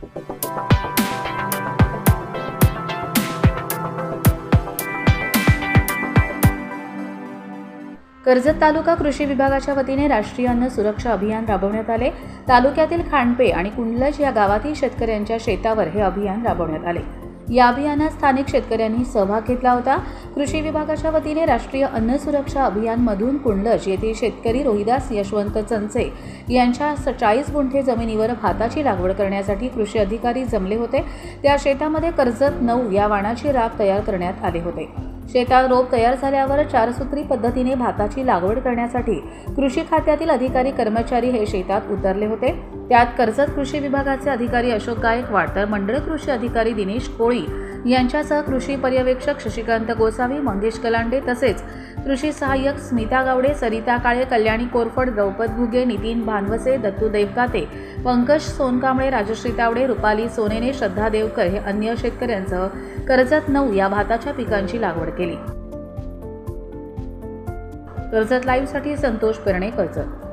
कर्जत तालुका कृषी विभागाच्या वतीने राष्ट्रीय अन्न सुरक्षा अभियान राबवण्यात आले. तालुक्यातील खांडपे आणि कुंडलज या गावातील शेतकऱ्यांच्या शेतावर हे अभियान राबवण्यात आले. या अभियानात स्थानिक शेतकऱ्यांनी सहभाग घेतला होता. कृषी विभागाच्या वतीने राष्ट्रीय अन्न सुरक्षा अभियानमधून कुंडलज येथील शेतकरी रोहिदास यशवंत चंचे यांच्या चाळीस गुंठे जमिनीवर भाताची लागवड करण्यासाठी कृषी अधिकारी जमले होते. त्या शेतामध्ये कर्जत नऊ या वाणाची राब तयार करण्यात आले होते. शेतात रोप तयार झाल्यावर चारसूत्री पद्धतीने भाताची लागवड करण्यासाठी कृषी खात्यातील अधिकारी कर्मचारी हे शेतात उतरले होते. त्यात कर्जत कृषी विभागाचे अधिकारी अशोक गायकवाड तर मंडळ कृषी अधिकारी दिनेश कोळी यांच्यासह कृषी पर्यवेक्षक शशिकांत गोसावी मंगेश कलांडे तसेच कृषी सहाय्यक स्मिता गावडे सरिता काळे कल्याणी कोरफड द्रौपद घुगे नितीन भानवसे दत्तू देवकाते पंकज सोनकांबळे राजश्री तावडे रुपाली सोनेने श्रद्धा देवकर हे अन्य शेतकऱ्यांसह कर्जत नऊ या भाताच्या पिकांची लागवड केली. कर्जत लाईव्हसाठी संतोष पेरणे कर्जत.